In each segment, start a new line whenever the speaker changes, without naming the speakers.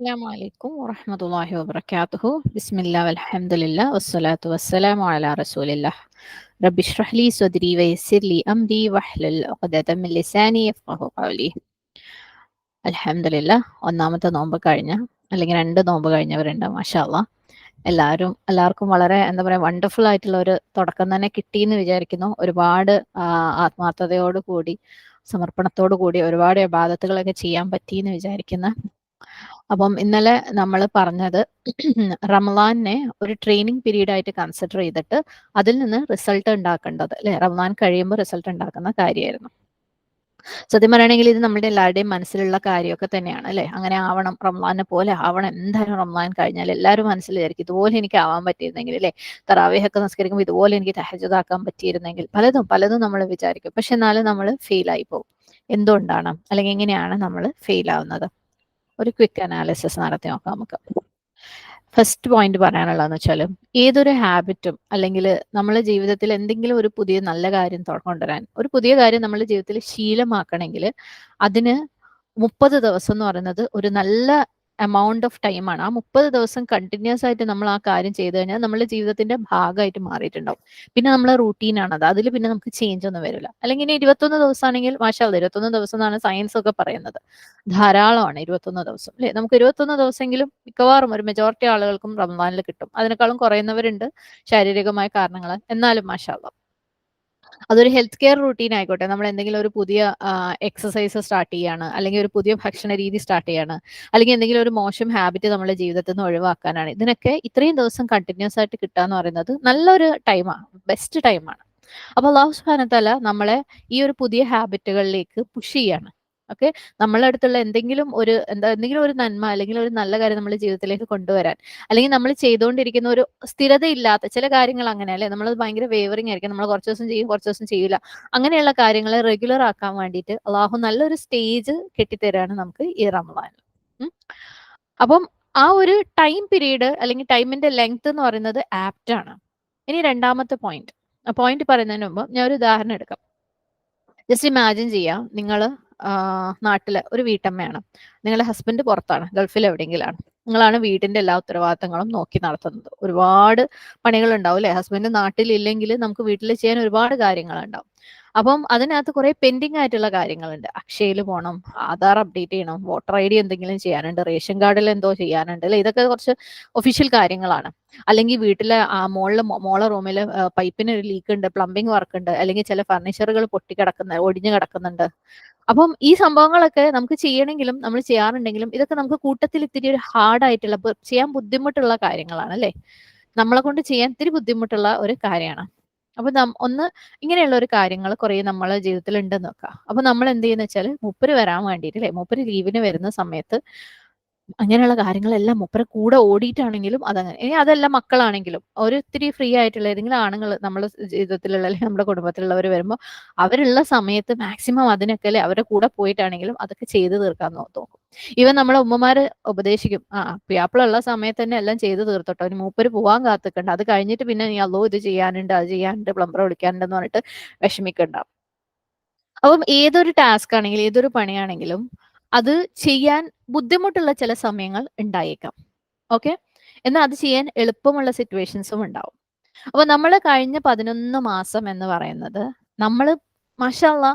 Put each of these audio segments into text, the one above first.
അസ്സാം വലൈക്കും വറഹമത്തല്ലാഹി വബർക്കാത്തുഹു ബിസ്മില്ല അലഹമുല്ല വസ്സലാത്തു വസ്സലാം അല റസൂലില്ല റബ്ബി ഷ്റഹ്ലി സ്വദ്രി വയസ്സിർലി അംരി വഹ്ലുൽ ഉഖ്ദത മിൻ ലിസാനി യഫ്ഖഹു ഖൗലി അൽഹംദുലില്ലാ ഒന്നാമത്തെ നോമ്പ് കഴിഞ്ഞ അല്ലെങ്കിൽ രണ്ട് നോമ്പ് കഴിഞ്ഞവരുണ്ട് മാഷാല്ല എല്ലാവരും എല്ലാവർക്കും വളരെ എന്താ പറയാ വണ്ടർഫുൾ ആയിട്ടുള്ള ഒരു തുടക്കം തന്നെ കിട്ടി എന്ന് വിചാരിക്കുന്നു. ഒരുപാട് ആത്മാർത്ഥതയോട് കൂടി സമർപ്പണത്തോടു കൂടി ഒരുപാട് അബാധത്തുകളൊക്കെ ചെയ്യാൻ പറ്റിയെന്ന് വിചാരിക്കുന്ന. അപ്പം ഇന്നലെ നമ്മൾ പറഞ്ഞത് റമലാനെ ഒരു ട്രെയിനിങ് പീരീഡ് ആയിട്ട് കൺസിഡർ ചെയ്തിട്ട് അതിൽ നിന്ന് റിസൾട്ട് ഉണ്ടാക്കേണ്ടത് അല്ലെ? റമലാൻ കഴിയുമ്പോൾ റിസൾട്ട് ഉണ്ടാക്കുന്ന കാര്യമായിരുന്നു. സത്യം പറയുകയാണെങ്കിൽ ഇത് നമ്മുടെ എല്ലാവരുടെയും മനസ്സിലുള്ള കാര്യമൊക്കെ തന്നെയാണ് അല്ലെ? അങ്ങനെ ആവണം റംലാനെ പോലെ ആവണം. എന്തായാലും റംലാൻ കഴിഞ്ഞാൽ എല്ലാവരും മനസ്സിൽ വിചാരിക്കും ഇതുപോലെ എനിക്ക് ആവാൻ പറ്റിയിരുന്നെങ്കിൽ അല്ലെ? തറാവേഹൊക്കെ നിസ്കരിക്കുമ്പോൾ ഇതുപോലെ എനിക്ക് തഹജതാക്കാൻ പറ്റിയിരുന്നെങ്കിൽ. പലതും പലതും നമ്മൾ വിചാരിക്കും. പക്ഷെ എന്നാലും നമ്മൾ ഫെയിൽ ആയി പോകും. എന്തുകൊണ്ടാണ്? അല്ലെങ്കിൽ എങ്ങനെയാണ് നമ്മൾ ഫെയിൽ ആവുന്നത്? ഒരു ക്വിക്ക് അനാലിസിസ് നടത്തി നോക്കാം നമുക്ക്. ഫസ്റ്റ് പോയിന്റ് പറയാനുള്ളതെന്ന് വെച്ചാൽ ഏതൊരു ഹാബിറ്റും അല്ലെങ്കിൽ നമ്മളെ ജീവിതത്തിൽ എന്തെങ്കിലും ഒരു പുതിയ നല്ല കാര്യം കൊണ്ടുവരാൻ ഒരു പുതിയ കാര്യം നമ്മുടെ ജീവിതത്തിൽ ശീലമാക്കണമെങ്കിൽ അതിന് മുപ്പത് ദിവസം എന്ന് പറയുന്നത് ഒരു നല്ല എമൗണ്ട് ഓഫ് ടൈമാണ് ആ മുപ്പത് ദിവസം കണ്ടിന്യൂസ് ആയിട്ട് നമ്മൾ ആ കാര്യം ചെയ്തു കഴിഞ്ഞാൽ നമ്മുടെ ജീവിതത്തിന്റെ ഭാഗമായിട്ട് മാറിയിട്ടുണ്ടാവും. പിന്നെ നമ്മളെ റൂട്ടീനാണ് അത്. അതിൽ പിന്നെ നമുക്ക് ചേഞ്ച് ഒന്നും വരില്ല. അല്ലെങ്കിൽ ഇരുപത്തൊന്ന് ദിവസമാണെങ്കിൽ മാഷാ ഇരുപത്തൊന്ന് ദിവസം എന്നാണ് സയൻസ് ഒക്കെ പറയുന്നത്. ധാരാളമാണ് ഇരുപത്തൊന്ന് ദിവസം അല്ലെ? നമുക്ക് ഇരുപത്തൊന്ന് ദിവസമെങ്കിലും മിക്കവാറും ഒരു മെജോറിറ്റി ആളുകൾക്കും റംസാനിൽ കിട്ടും. അതിനേക്കാളും കുറയുന്നവരുണ്ട് ശാരീരികമായ കാരണങ്ങൾ എന്നാലും മാഷാ അതൊരു ഹെൽത്ത് കെയർ റൂട്ടീൻ ആയിക്കോട്ടെ. നമ്മൾ എന്തെങ്കിലും ഒരു പുതിയ എക്സസൈസ് സ്റ്റാർട്ട് ചെയ്യാണ്. അല്ലെങ്കിൽ ഒരു പുതിയ ഭക്ഷണ രീതി സ്റ്റാർട്ട് ചെയ്യാണ്. അല്ലെങ്കിൽ എന്തെങ്കിലും ഒരു മോശം ഹാബിറ്റ് നമ്മുടെ ജീവിതത്തിൽ നിന്ന് ഒഴിവാക്കാനാണ്. ഇതിനൊക്കെ ഇത്രയും ദിവസം കണ്ടിന്യൂസ് ആയിട്ട് കിട്ടുക എന്ന് പറയുന്നത് നല്ലൊരു ടൈമാണ് ബെസ്റ്റ് ടൈമാണ് അപ്പൊ അള്ളാഹു സുബാനത്തല നമ്മളെ ഈ ഒരു പുതിയ ഹാബിറ്റുകളിലേക്ക് പുഷ് ചെയ്യാണ്. ഓക്കെ? നമ്മളെ അടുത്തുള്ള എന്തെങ്കിലും ഒരു എന്താ എന്തെങ്കിലും ഒരു നന്മ അല്ലെങ്കിൽ ഒരു നല്ല കാര്യം നമ്മുടെ ജീവിതത്തിലേക്ക് കൊണ്ടുവരാൻ അല്ലെങ്കിൽ നമ്മൾ ചെയ്തുകൊണ്ടിരിക്കുന്ന ഒരു സ്ഥിരതയില്ലാത്ത ചില കാര്യങ്ങൾ അങ്ങനെ അല്ലെ? നമ്മൾ ഭയങ്കര വേവറിങ് ആയിരിക്കും നമ്മൾ കുറച്ച് ദിവസം ചെയ്യും കുറച്ച് ദിവസം ചെയ്യില്ല അങ്ങനെയുള്ള കാര്യങ്ങളെ റെഗുലർ ആക്കാൻ വേണ്ടിയിട്ട് അള്ളാഹു നല്ലൊരു സ്റ്റേജ് കെട്ടിത്തരാണ് നമുക്ക് ഈ റമദാൻ അപ്പം ആ ഒരു ടൈം പീരീഡ് അല്ലെങ്കിൽ ടൈമിന്റെ ലെങ്ത് എന്ന് പറയുന്നത് ആപ്റ്റ് ആണ്. ഇനി രണ്ടാമത്തെ പോയിന്റ് പോയിന്റ് പറയുന്നതിന് മുമ്പ് ഞാൻ ഒരു ഉദാഹരണം എടുക്കാം. ജസ്റ്റ് ഇമാജിൻ ചെയ്യാം. നിങ്ങൾ നാട്ടിലെ ഒരു വീട്ടമ്മയാണ്. നിങ്ങളുടെ ഹസ്ബൻഡ് പുറത്താണ് ഗൾഫിൽ എവിടെയെങ്കിലാണ്. നിങ്ങളാണ് വീടിന്റെ എല്ലാ ഉത്തരവാദിത്തങ്ങളും നോക്കി നടത്തുന്നത്. ഒരുപാട് പണികൾ ഉണ്ടാവും അല്ലെ ഹസ്ബൻഡ് നാട്ടിലില്ലെങ്കിൽ നമുക്ക് വീട്ടിൽ ചെയ്യാൻ ഒരുപാട് കാര്യങ്ങളുണ്ടാവും. അപ്പം അതിനകത്ത് കുറെ പെൻഡിങ് ആയിട്ടുള്ള കാര്യങ്ങളുണ്ട്. അക്ഷയയിൽ പോകണം ആധാർ അപ്ഡേറ്റ് ചെയ്യണം വോട്ടർ ഐ ഡി എന്തെങ്കിലും ചെയ്യാനുണ്ട് റേഷൻ കാർഡിൽ എന്തോ ചെയ്യാനുണ്ട് അല്ലെ? ഇതൊക്കെ കുറച്ച് ഒഫീഷ്യൽ കാര്യങ്ങളാണ്. അല്ലെങ്കിൽ വീട്ടിലെ ആ മോളിലെ മോളെ റൂമിൽ പൈപ്പിന് ഒരു ലീക്ക് ഉണ്ട് പ്ലംബിംഗ് വർക്ക് ഉണ്ട് അല്ലെങ്കിൽ ചില ഫർണിച്ചറുകൾ പൊട്ടി പൊട്ടിക്കിടക്കുന്ന ഒടിഞ്ഞു കിടക്കുന്നുണ്ട്. അപ്പം ഈ സംഭവങ്ങളൊക്കെ നമുക്ക് ചെയ്യണമെങ്കിലും നമ്മൾ ചെയ്യാറുണ്ടെങ്കിലും ഇതൊക്കെ നമുക്ക് കൂട്ടത്തിൽ ഇത്തിരി ഒരു ഹാർഡ് ആയിട്ടുള്ള ചെയ്യാൻ ബുദ്ധിമുട്ടുള്ള കാര്യങ്ങളാണ് അല്ലെ? നമ്മളെ കൊണ്ട് ചെയ്യാൻ ഇത്തിരി ബുദ്ധിമുട്ടുള്ള ഒരു കാര്യമാണ്. അപ്പൊ ഒന്ന് ഇങ്ങനെയുള്ള ഒരു കാര്യങ്ങൾ കുറെ നമ്മളെ ജീവിതത്തിൽ ഉണ്ടെന്ന് നോക്കാം. അപ്പൊ നമ്മൾ എന്ത് ചെയ്യുന്ന വെച്ചാൽ മുപ്പര് വരാൻ വേണ്ടിയിട്ട് അല്ലെ? മുപ്പര് ലീവിന് വരുന്ന സമയത്ത് അങ്ങനെയുള്ള കാര്യങ്ങളെല്ലാം മൂപ്പരെ കൂടെ ഓടിയിട്ടാണെങ്കിലും അതങ്ങനെ ഇനി അതെല്ലാം മക്കളാണെങ്കിലും. ഒരിത്തിരി ഫ്രീ ആയിട്ടുള്ള ഏതെങ്കിലും ആണുങ്ങൾ നമ്മുടെ ജീവിതത്തിലുള്ള അല്ലെങ്കിൽ നമ്മുടെ കുടുംബത്തിലുള്ളവർ വരുമ്പോൾ അവരുള്ള സമയത്ത് മാക്സിമം അതിനൊക്കെ അല്ലെ അവരുടെ കൂടെ പോയിട്ടാണെങ്കിലും അതൊക്കെ ചെയ്തു തീർക്കാൻ നോക്കും. ഇവൻ നമ്മളെ ഉമ്മമാര് ഉപദേശിക്കും ആ പിയാപ്പിളുള്ള സമയത്ത് തന്നെ എല്ലാം ചെയ്തു തീർത്തോട്ടോ ഇനി മൂപ്പര് പോവാൻ കാത്തിക്കണ്ട. അത് കഴിഞ്ഞിട്ട് പിന്നെ നീ അല്ലോ ഇത് ചെയ്യാനുണ്ട് അത് ചെയ്യാനുണ്ട് പ്ലംബർ വിളിക്കാനുണ്ടെന്ന് പറഞ്ഞിട്ട് വിഷമിക്കണ്ട. അപ്പം ഏതൊരു ടാസ്ക് ആണെങ്കിലും ഏതൊരു പണിയാണെങ്കിലും അത് ചെയ്യാൻ ബുദ്ധിമുട്ടുള്ള ചില സമയങ്ങൾ ഉണ്ടായേക്കാം. ഓക്കെ? എന്നാൽ അത് ചെയ്യാൻ എളുപ്പമുള്ള സിറ്റുവേഷൻസും ഉണ്ടാവും. അപ്പൊ നമ്മൾ കഴിഞ്ഞ പതിനൊന്ന് മാസം എന്ന് പറയുന്നത് നമ്മൾ മഷാല്ല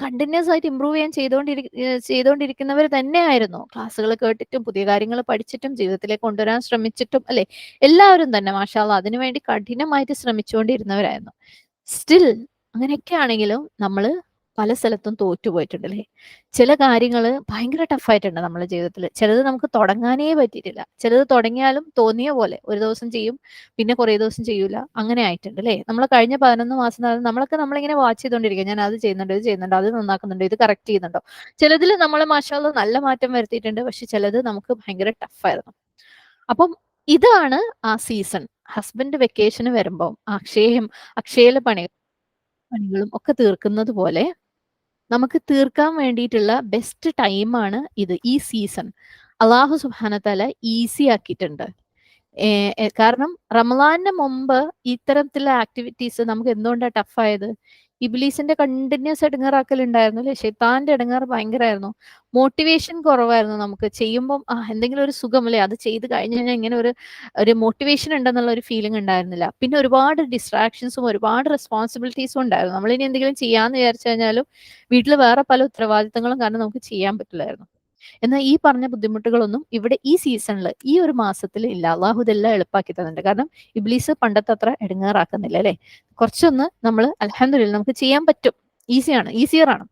കണ്ടിന്യൂസ് ആയിട്ട് ഇമ്പ്രൂവ് ചെയ്യാൻ ചെയ്തുകൊണ്ടിരി ചെയ്തുകൊണ്ടിരിക്കുന്നവർ തന്നെയായിരുന്നു. ക്ലാസ്സുകൾ കേട്ടിട്ടും പുതിയ കാര്യങ്ങൾ പഠിച്ചിട്ടും ജീവിതത്തിലേക്ക് കൊണ്ടുവരാൻ ശ്രമിച്ചിട്ടും അല്ലെ? എല്ലാവരും തന്നെ മാഷാല്ല അതിനുവേണ്ടി കഠിനമായിട്ട് ശ്രമിച്ചുകൊണ്ടിരുന്നവരായിരുന്നു. സ്റ്റിൽ അങ്ങനെയൊക്കെ ആണെങ്കിലും നമ്മൾ പല സ്ഥലത്തും തോറ്റുപോയിട്ടുണ്ടല്ലേ ചില കാര്യങ്ങൾ ഭയങ്കര ടഫായിട്ടുണ്ട് നമ്മുടെ ജീവിതത്തിൽ ചിലത് നമുക്ക് തുടങ്ങാനേ പറ്റിയിട്ടില്ല. ചിലത് തുടങ്ങിയാലും തോന്നിയ പോലെ. ഒരു ദിവസം ചെയ്യും പിന്നെ കുറേ ദിവസം ചെയ്യൂല. അങ്ങനെ ആയിട്ടുണ്ട് അല്ലേ നമ്മൾ കഴിഞ്ഞ പതിനൊന്ന് മാസം നമ്മളൊക്കെ നമ്മളിങ്ങനെ വാച്ച് ചെയ്തുകൊണ്ടിരിക്കുക ഞാൻ അത് ചെയ്യുന്നുണ്ട് ഇത് ചെയ്യുന്നുണ്ട് അത് നന്നാക്കുന്നുണ്ട് ഇത് കറക്റ്റ് ചെയ്യുന്നുണ്ടോ? ചിലതിൽ നമ്മൾ മാഷാൽ നല്ല മാറ്റം വരുത്തിയിട്ടുണ്ട്. പക്ഷെ ചിലത് നമുക്ക് ഭയങ്കര ടഫായിരുന്നു അപ്പം ഇതാണ് ആ സീസൺ ഹസ്ബൻഡ് വെക്കേഷന് വരുമ്പോൾ അക്ഷയം അക്ഷയയിലെ പണി പണികളും ഒക്കെ തീർക്കുന്നത് പോലെ നമുക്ക് തീർക്കാൻ വേണ്ടിയിട്ടുള്ള ബെസ്റ്റ് ടൈമാണ് ഇത് ഈ സീസൺ അള്ളാഹു സുബാനത്തല ഈസി ആക്കിയിട്ടുണ്ട്. കാരണം റമലാനിന് മുമ്പ് ഇത്തരത്തിലുള്ള ആക്ടിവിറ്റീസ് നമുക്ക് എന്തുകൊണ്ടാണ് ടഫായത് ഇബ്ലീസിന്റെ കണ്ടിന്യൂസ് ഇടങ്ങാറാക്കൽ ഉണ്ടായിരുന്നു അല്ലെ ഷെയ്ത്താന്റെ ഇടങ്ങാറ് ഭയങ്കരമായിരുന്നു മോട്ടിവേഷൻ കുറവായിരുന്നു നമുക്ക്. ചെയ്യുമ്പം ആ എന്തെങ്കിലും ഒരു സുഖം അല്ലേ അത് ചെയ്ത് കഴിഞ്ഞു കഴിഞ്ഞാൽ ഇങ്ങനെ ഒരു ഒരു മോട്ടിവേഷൻ ഉണ്ടെന്നുള്ള ഒരു ഫീലിംഗ് ഉണ്ടായിരുന്നില്ല. പിന്നെ ഒരുപാട് ഡിസ്ട്രാക്ഷൻസും ഒരുപാട് റെസ്പോൺസിബിലിറ്റീസും ഉണ്ടായിരുന്നു. നമ്മൾ ഇനി എന്തെങ്കിലും ചെയ്യാന്ന് വിചാരിച്ചു കഴിഞ്ഞാലും വീട്ടിൽ വേറെ പല ഉത്തരവാദിത്തങ്ങളും കാരണം നമുക്ക് ചെയ്യാൻ പറ്റില്ലായിരുന്നു. എന്നാൽ ഈ പറഞ്ഞ ബുദ്ധിമുട്ടുകളൊന്നും ഇവിടെ ഈ സീസണിൽ ഈ ഒരു മാസത്തിൽ ഇല്ല. അള്ളാഹു ഇതെല്ലാം എളുപ്പാക്കി തന്നിട്ടുണ്ട്. കാരണം ഇബ്ലീസ് പണ്ടത്തെ അത്ര എടുങ്ങാറാക്കുന്നില്ല അല്ലെ? കുറച്ചൊന്ന് നമ്മൾ അലഹമില്ല നമുക്ക് ചെയ്യാൻ പറ്റും. ഈസിയാണ് ഈസിയർ ആണ്.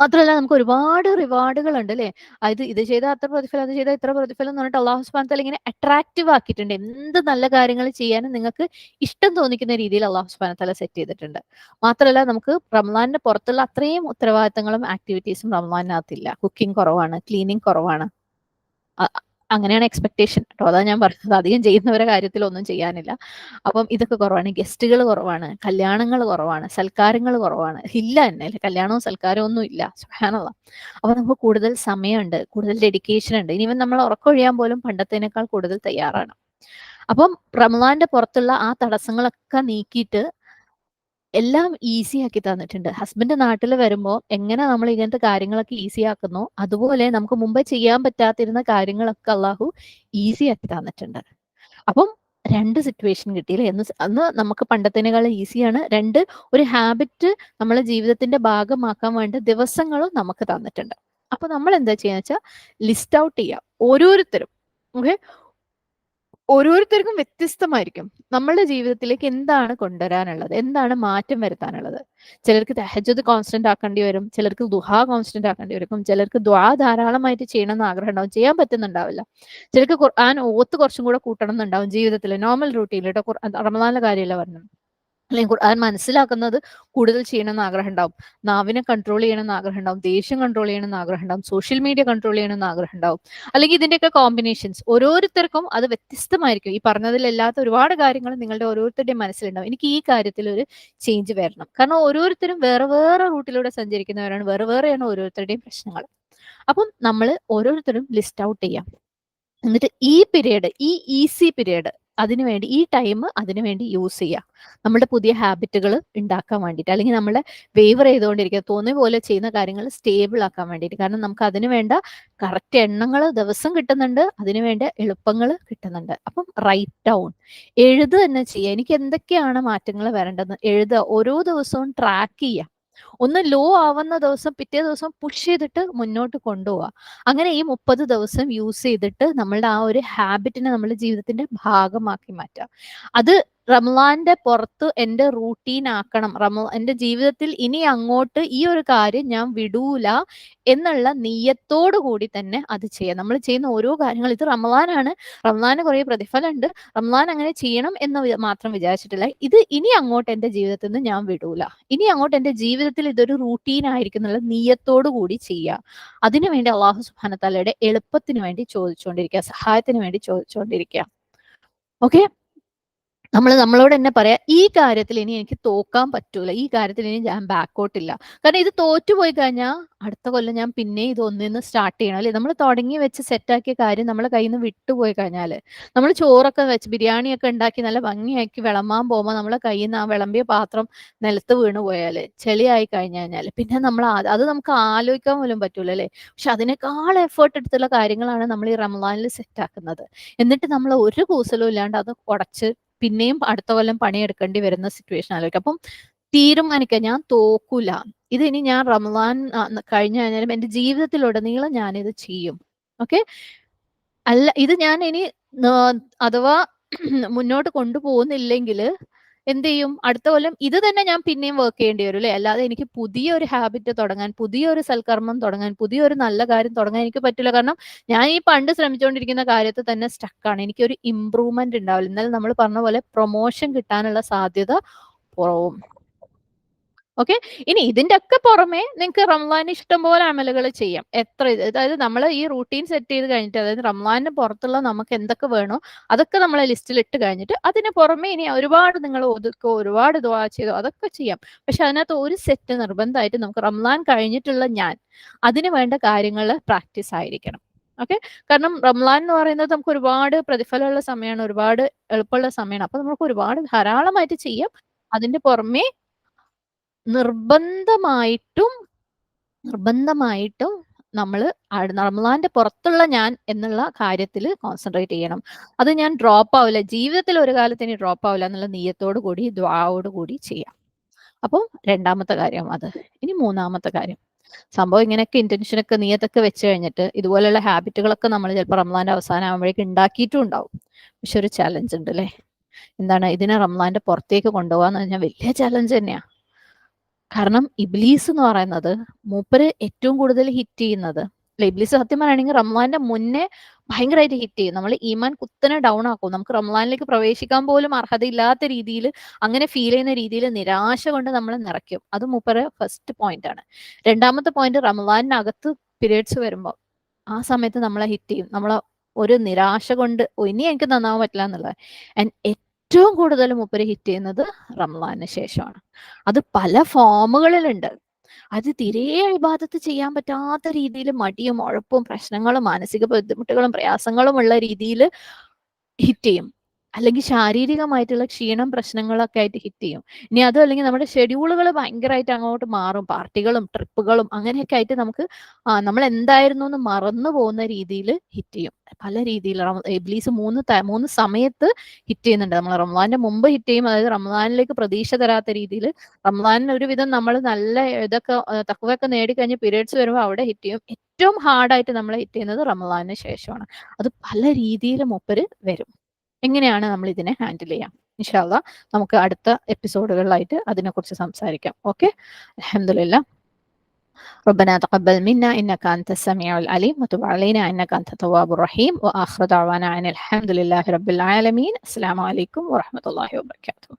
മാത്രമല്ല നമുക്ക് ഒരുപാട് റിവാർഡുകൾ ഉണ്ട് അല്ലെ അത് ഇത് ചെയ്താൽ അത്ര പ്രതിഫലം അത് ചെയ്താൽ ഇത്ര പ്രതിഫലം എന്ന് പറഞ്ഞിട്ട് അള്ളാഹു സുബാൻ തല ഇങ്ങനെ അട്രാക്റ്റീവ് ആക്കിയിട്ടുണ്ട്. എന്ത് നല്ല കാര്യങ്ങൾ ചെയ്യാനും നിങ്ങൾക്ക് ഇഷ്ടം തോന്നിക്കുന്ന രീതിയിൽ അള്ളാഹു സുബാൻ തല സെറ്റ് ചെയ്തിട്ടുണ്ട്. മാത്രമല്ല നമുക്ക് റംലാനിന്റെ പുറത്തുള്ള അത്രയും ഉത്തരവാദിത്തങ്ങളും ആക്ടിവിറ്റീസും റംലാനകത്തില്ല കുക്കിംഗ് കുറവാണ് ക്ലീനിങ് കുറവാണ്. അങ്ങനെയാണ് എക്സ്പെക്ടേഷൻ കേട്ടോ അതാ ഞാൻ പറഞ്ഞത്. അധികം ചെയ്യുന്നവരെ കാര്യത്തിൽ ഒന്നും ചെയ്യാനില്ല. അപ്പം ഇതൊക്കെ കുറവാണ്. ഗസ്റ്റുകൾ കുറവാണ്. കല്യാണങ്ങൾ കുറവാണ്. സൽക്കാരങ്ങൾ കുറവാണ്. ഇല്ല തന്നെ കല്യാണവും സൽക്കാരവും ഒന്നും ഇല്ല. സുഹാനുള്ള അപ്പൊ നമുക്ക് കൂടുതൽ സമയമുണ്ട്. കൂടുതൽ ഡെഡിക്കേഷൻ ഉണ്ട്. ഇനി നമ്മൾ ഉറക്കൊഴിയാൻ പോലും പണ്ടത്തേനേക്കാൾ കൂടുതൽ തയ്യാറാണ്. അപ്പം റമലാന്റെ പുറത്തുള്ള ആ തടസ്സങ്ങളൊക്കെ നീക്കിയിട്ട് എല്ലാം ഈസി ആക്കി തന്നിട്ടുണ്ട്. ഹസ്ബൻഡ് നാട്ടിൽ വരുമ്പോൾ എങ്ങനെ നമ്മൾ ഇങ്ങനത്തെ കാര്യങ്ങളൊക്കെ ഈസി ആക്കുന്നു അതുപോലെ നമുക്ക് മുമ്പേ ചെയ്യാൻ പറ്റാത്തിരുന്ന കാര്യങ്ങളൊക്കെ അള്ളാഹു ഈസി ആക്കി തന്നിട്ടുണ്ട്. അപ്പം രണ്ട് സിറ്റുവേഷൻ കിട്ടിയില്ലേ? എന്ന് അന്ന് നമുക്ക് പണ്ടത്തേനേക്കാൾ ഈസിയാണ് രണ്ട് ഒരു ഹാബിറ്റ് നമ്മളെ ജീവിതത്തിന്റെ ഭാഗമാക്കാൻ വേണ്ടി ദിവസങ്ങളും നമുക്ക് തന്നിട്ടുണ്ട്. അപ്പൊ നമ്മൾ എന്താ ചെയ്യാന്ന് വെച്ചാൽ ലിസ്റ്റ് ഔട്ട് ചെയ്യാം. ഓരോരുത്തരും. ഓക്കെ ഓരോരുത്തർക്കും വ്യത്യസ്തമായിരിക്കും. നമ്മളുടെ ജീവിതത്തിലേക്ക് എന്താണ് കൊണ്ടുവരാനുള്ളത്? എന്താണ് മാറ്റം വരുത്താനുള്ളത്? ചിലർക്ക് തെഹജത് കോൺസ്റ്റന്റ് ആക്കേണ്ടി വരും ചിലർക്ക് ദുഹ കോൺസ്റ്റന്റ് ആക്കേണ്ടി വരും. ചിലർക്ക് ദ്വാ ധാരാളമായിട്ട് ചെയ്യണമെന്ന് ആഗ്രഹം ഉണ്ടാവും ചെയ്യാൻ പറ്റുന്നുണ്ടാവില്ല. ചിലർക്ക് ഖുർആൻ ഓത്ത് കുറച്ചും കൂടെ കൂട്ടണം എന്നുണ്ടാവും ജീവിതത്തിൽ നോർമൽ റൂട്ടീനിൽ കേട്ടോ റമദാനിലെ കാര്യമല്ല പറഞ്ഞു അല്ലെങ്കിൽ ഖുർആൻ മനസ്സിലാക്കുന്നത് കൂടുതൽ ചെയ്യണമെന്ന് ആഗ്രഹം ഉണ്ടാവും നാവിനെ കൺട്രോൾ ചെയ്യണമെന്ന് ആഗ്രഹം ഉണ്ടാവും ദേഷ്യം കൺട്രോൾ ചെയ്യണമെന്ന് ആഗ്രഹം ഉണ്ടാവും സോഷ്യൽ മീഡിയ കൺട്രോൾ ചെയ്യണമെന്ന് ആഗ്രഹം ഉണ്ടാവും അല്ലെങ്കിൽ ഇതിന്റെയൊക്കെ കോമ്പിനേഷൻസ് ഓരോരുത്തർക്കും അത് വ്യത്യസ്തമായിരിക്കും. ഈ പറഞ്ഞതിലല്ലാത്ത ഒരുപാട് കാര്യങ്ങൾ നിങ്ങളുടെ ഓരോരുത്തരുടെയും മനസ്സിലുണ്ടാവും. എനിക്ക് ഈ കാര്യത്തിൽ ഒരു ചേഞ്ച് വരണം. കാരണം ഓരോരുത്തരും വേറെ വേറെ റൂട്ടിലൂടെ സഞ്ചരിക്കുന്നവരാണ്. വേറെ വേറെയാണ് ഓരോരുത്തരുടെയും പ്രശ്നങ്ങൾ. അപ്പം നമ്മൾ ഓരോരുത്തരും ലിസ്റ്റ് ഔട്ട് ചെയ്യാം. എന്നിട്ട് ഈ പീരീഡ് ഈ ഈസി പീരീഡ് അതിനുവേണ്ടി ഈ ടൈം അതിനുവേണ്ടി യൂസ് ചെയ്യുക നമ്മുടെ പുതിയ ഹാബിറ്റുകൾ ഉണ്ടാക്കാൻ വേണ്ടിയിട്ട്. അല്ലെങ്കിൽ നമ്മളെ വേവർ ചെയ്തുകൊണ്ടിരിക്കുക തോന്നിയ പോലെ ചെയ്യുന്ന കാര്യങ്ങൾ സ്റ്റേബിൾ ആക്കാൻ വേണ്ടിയിട്ട്. കാരണം നമുക്ക് അതിന് വേണ്ട കറക്റ്റ് എണ്ണങ്ങൾ ദിവസം കിട്ടുന്നുണ്ട് അതിന് വേണ്ട എളുപ്പങ്ങൾ കിട്ടുന്നുണ്ട്. അപ്പം റൈറ്റ് ഡൗൺ എഴുതുക തന്നെ ചെയ്യുക എനിക്ക് എന്തൊക്കെയാണ് മാറ്റങ്ങൾ വരേണ്ടത് എഴുതുക. ഓരോ ദിവസവും ട്രാക്ക് ചെയ്യുക ഒന്ന് ലോ ആവുന്ന ദിവസം പിറ്റേ ദിവസം പുഷ് ചെയ്തിട്ട് മുന്നോട്ട് കൊണ്ടുപോവുക അങ്ങനെ ഈ മുപ്പത് ദിവസം യൂസ് ചെയ്തിട്ട് നമ്മളുടെ ആ ഒരു ഹാബിറ്റിനെ നമ്മുടെ ജീവിതത്തിന്റെ ഭാഗമാക്കി മാറ്റാം. അത് റംലാന്റെ പുറത്ത് എന്റെ റൂട്ടീൻ ആക്കണം. റമ എന്റെ ജീവിതത്തിൽ ഇനി അങ്ങോട്ട് ഈ ഒരു കാര്യം ഞാൻ വിടൂല എന്നുള്ള നീയത്തോടു കൂടി തന്നെ അത് ചെയ്യാം. നമ്മൾ ചെയ്യുന്ന ഓരോ കാര്യങ്ങൾ ഇത് റമലാനാണ് റംലാന് കുറേ പ്രതിഫലമുണ്ട്. റംലാൻ അങ്ങനെ ചെയ്യണം എന്ന് മാത്രം വിചാരിച്ചിട്ടില്ല. ഇത് ഇനി അങ്ങോട്ട് എന്റെ ജീവിതത്തിൽ നിന്ന് ഞാൻ വിടൂല. ഇനി അങ്ങോട്ട് എന്റെ ജീവിതത്തിൽ ഇതൊരു റൂട്ടീൻ ആയിരിക്കും എന്നുള്ള നീയത്തോടു കൂടി ചെയ്യുക അതിനുവേണ്ടി അള്ളാഹു സുബാനത്തലയുടെ എളുപ്പത്തിന് വേണ്ടി ചോദിച്ചുകൊണ്ടിരിക്കുക സഹായത്തിന് വേണ്ടി ചോദിച്ചുകൊണ്ടിരിക്കുക ഓക്കെ നമ്മൾ നമ്മളോട് തന്നെ പറയാം ഈ കാര്യത്തിൽ ഇനി എനിക്ക് തോക്കാൻ പറ്റൂല. ഈ കാര്യത്തിൽ ഇനി ഞാൻ ബാക്കോട്ടില്ല. കാരണം ഇത് തോറ്റുപോയി കഴിഞ്ഞാൽ അടുത്ത കൊല്ലം ഞാൻ പിന്നെ ഇത് ഒന്നിന്ന് സ്റ്റാർട്ട് ചെയ്യണം അല്ലെ? നമ്മൾ തുടങ്ങി വെച്ച് സെറ്റാക്കിയ കാര്യം നമ്മളെ കയ്യിൽ നിന്ന് വിട്ടുപോയി കഴിഞ്ഞാൽ നമ്മൾ ചോറൊക്കെ വെച്ച് ബിരിയാണിയൊക്കെ ഉണ്ടാക്കി നല്ല ഭംഗിയാക്കി വിളമ്പാൻ പോകുമ്പോൾ നമ്മളെ കയ്യിൽ നിന്ന് ആ വിളമ്പിയ പാത്രം നിലത്ത് വീണ് പോയാൽ ചെളിയായി കഴിഞ്ഞു കഴിഞ്ഞാൽ പിന്നെ നമ്മൾ അത് നമുക്ക് ആലോചിക്കാൻ പോലും പറ്റൂല അല്ലെ? പക്ഷെ അതിനേക്കാൾ എഫേർട്ട് എടുത്തുള്ള കാര്യങ്ങളാണ് നമ്മൾ ഈ റംലാനിൽ സെറ്റാക്കുന്നത് എന്നിട്ട് നമ്മൾ ഒരു കൂസലും ഇല്ലാണ്ട് അത് ഉടച്ച് പിന്നെയും അടുത്ത കൊല്ലം പണിയെടുക്കേണ്ടി വരുന്ന സിറ്റുവേഷൻ ആലോചിക്കും. അപ്പം തീരുമാനിക്കുക ഞാൻ തോക്കൂല. ഇത് ഇനി ഞാൻ റമദാൻ കഴിഞ്ഞു കഴിഞ്ഞാലും എന്റെ ജീവിതത്തിലുടനീളം ഞാനിത് ചെയ്യും. ഓക്കെ? അല്ല ഇത് ഞാൻ ഇനി അഥവാ മുന്നോട്ട് കൊണ്ടുപോകുന്നില്ലെങ്കിൽ എന്ത് ചെയ്യും അടുത്ത കൊല്ലം ഇത് തന്നെ ഞാൻ പിന്നെയും വർക്ക് ചെയ്യേണ്ടി വരും അല്ലെ? അല്ലാതെ എനിക്ക് പുതിയൊരു ഹാബിറ്റ് തുടങ്ങാൻ പുതിയൊരു സൽക്കർമ്മം തുടങ്ങാൻ പുതിയൊരു നല്ല കാര്യം തുടങ്ങാൻ എനിക്ക് പറ്റില്ല. കാരണം ഞാൻ ഈ പണ്ട് ശ്രമിച്ചുകൊണ്ടിരിക്കുന്ന കാര്യത്തിൽ തന്നെ സ്റ്റക്കാണ് എനിക്കൊരു ഇമ്പ്രൂവ്മെന്റ് ഉണ്ടാവില്ല. എന്നാലും നമ്മൾ പറഞ്ഞ പോലെ പ്രൊമോഷൻ കിട്ടാനുള്ള സാധ്യത കുറവും. ഓക്കെ? ഇനി ഇതിന്റെ ഒക്കെ പുറമെ നിങ്ങൾക്ക് റംലാൻ ഇഷ്ടം പോലെ അമലുകൾ ചെയ്യാം. എത്ര അതായത് നമ്മൾ ഈ റൂട്ടീൻ സെറ്റ് ചെയ്ത് കഴിഞ്ഞിട്ട് അതായത് റംലാനിന് പുറത്തുള്ള നമുക്ക് എന്തൊക്കെ വേണോ അതൊക്കെ നമ്മളെ ലിസ്റ്റിൽ ഇട്ട് കഴിഞ്ഞിട്ട് അതിന് പുറമെ ഇനി ഒരുപാട് നിങ്ങൾ ഒതുക്കോ ഒരുപാട് ദ്വാ ചെയ്തോ അതൊക്കെ ചെയ്യാം. പക്ഷെ അതിനകത്ത് ഒരു സെറ്റ് നിർബന്ധമായിട്ട് നമുക്ക് റംലാൻ കഴിഞ്ഞിട്ടുള്ള ഞാൻ അതിന് വേണ്ട കാര്യങ്ങൾ പ്രാക്ടീസ് ആയിരിക്കണം. ഓക്കെ? കാരണം റംലാൻ എന്ന് പറയുന്നത് നമുക്ക് ഒരുപാട് പ്രതിഫലമുള്ള സമയമാണ് ഒരുപാട് എളുപ്പമുള്ള സമയമാണ്. അപ്പൊ നമുക്ക് ഒരുപാട് ധാരാളമായിട്ട് ചെയ്യാം. അതിന്റെ പുറമെ നിർബന്ധമായിട്ടും നിർബന്ധമായിട്ടും നമ്മൾ റമലാന്റെ പുറത്തുള്ള ഞാൻ എന്നുള്ള കാര്യത്തിൽ കോൺസെൻട്രേറ്റ് ചെയ്യണം. അത് ഞാൻ ഡ്രോപ്പ് ആവില്ല. ജീവിതത്തിൽ ഒരു കാലത്ത് ഇനി ഡ്രോപ്പ് ആവില്ല എന്നുള്ള നീയത്തോടു കൂടി ദ്വാവോട് കൂടി ചെയ്യാം. അപ്പോൾ രണ്ടാമത്തെ കാര്യം അത്. ഇനി മൂന്നാമത്തെ കാര്യം. സംഭവം ഇങ്ങനെയൊക്കെ ഇന്റൻഷനൊക്കെ നീയത്തൊക്കെ വെച്ച് കഴിഞ്ഞിട്ട് ഇതുപോലെയുള്ള ഹാബിറ്റുകളൊക്കെ നമ്മൾ ചിലപ്പോൾ റംലാന്റെ അവസാനം ആകുമ്പോഴേക്കും ഉണ്ടാക്കിയിട്ടും ഉണ്ടാവും. പക്ഷെ ഒരു ചലഞ്ച് ഉണ്ട് അല്ലേ എന്താണ്? ഇതിനെ റംലാന്റെ പുറത്തേക്ക് കൊണ്ടുപോകാന്ന് പറഞ്ഞാൽ വലിയ ചലഞ്ച് തന്നെയാ. കാരണം ഇബ്ലീസ് എന്ന് പറയുന്നത് മൂപ്പര് ഏറ്റവും കൂടുതൽ ഹിറ്റ് ചെയ്യുന്നത്. ഇബ്ലീസ് സത്യം പറയുകയാണെങ്കിൽ റംലാന്റെ മുന്നേ ഭയങ്കരമായിട്ട് ഹിറ്റ് ചെയ്യും. നമ്മൾ ഈമാൻ കുത്തനെ ഡൗൺ ആക്കും. നമുക്ക് റംലാനിലേക്ക് പ്രവേശിക്കാൻ പോലും അർഹതയില്ലാത്ത രീതിയിൽ അങ്ങനെ ഫീൽ ചെയ്യുന്ന രീതിയിൽ നിരാശ കൊണ്ട് നമ്മൾ നിറയ്ക്കും. അത് മൂപ്പര് ഫസ്റ്റ് പോയിന്റ് ആണ്. രണ്ടാമത്തെ പോയിന്റ് റംലാനിനകത്ത് പീരീഡ്സ് വരുമ്പോൾ ആ സമയത്ത് നമ്മളെ ഹിറ്റ് ചെയ്യും. നമ്മളെ ഒരു നിരാശ കൊണ്ട് ഇനി എനിക്ക് നന്നാവാൻ പറ്റില്ല എന്നുള്ളത്. ആൻഡ് ഏറ്റവും കൂടുതൽ മൂപ്പര് ഹിറ്റ് ചെയ്യുന്നത് റംലാന് ശേഷമാണ്. അത് പല ഫോമുകളിലുണ്ട് അത് തിരെ അഭിബാധത്ത് ചെയ്യാൻ പറ്റാത്ത രീതിയിൽ മടിയും ഉഴപ്പും പ്രശ്നങ്ങളും മാനസിക ബുദ്ധിമുട്ടുകളും പ്രയാസങ്ങളും ഉള്ള രീതിയിൽ ഹിറ്റ് ചെയ്യും. അല്ലെങ്കിൽ ശാരീരികമായിട്ടുള്ള ക്ഷീണം പ്രശ്നങ്ങളൊക്കെ ആയിട്ട് ഹിറ്റ് ചെയ്യും. ഇനി അതും അല്ലെങ്കിൽ നമ്മുടെ ഷെഡ്യൂളുകൾ ഭയങ്കരമായിട്ട് അങ്ങോട്ട് മാറും. പാർട്ടികളും ട്രിപ്പുകളും അങ്ങനെയൊക്കെ ആയിട്ട് നമുക്ക് നമ്മൾ എന്തായിരുന്നു എന്ന് മറന്നു പോകുന്ന രീതിയിൽ ഹിറ്റ് ചെയ്യും. പല രീതിയിൽ എബ്ലീസ് മൂന്ന് മൂന്ന് സമയത്ത് ഹിറ്റ് ചെയ്യുന്നുണ്ട്. നമ്മൾ റംസാന്റെ മുമ്പ് ഹിറ്റ് ചെയ്യും. അതായത് റംസാനിലേക്ക് പ്രതീക്ഷ തരാത്ത രീതിയിൽ റംസാനിൽ ഒരുവിധം നമ്മൾ നല്ല ഇതൊക്കെ തക്കവൊക്കെ നേടിക്കഴിഞ്ഞ് പീരീഡ്സ് വരുമ്പോൾ അവിടെ ഹിറ്റ് ചെയ്യും. ഏറ്റവും ഹാർഡായിട്ട് നമ്മൾ ഹിറ്റ് ചെയ്യുന്നത് റംസാനിന് ശേഷമാണ്. അത് പല രീതിയിൽ മൂപ്പര് വരും. എങ്ങനെയാണ് നമ്മൾ ഇതിനെ ഹാൻഡിൽ ചെയ്യാം ഇൻഷാല്ല നമുക്ക് അടുത്ത എപ്പിസോഡുകളിലായിട്ട് അതിനെക്കുറിച്ച് സംസാരിക്കാം ഓക്കെ അലഹമില്ല ربنا تقبل منا إنك أنت السميع العليم وتب علينا إنك أنت التواب الرحيم وآخر دعوانا عن الحمد لله رب العالمين السلام عليكم ورحمة الله وبركاته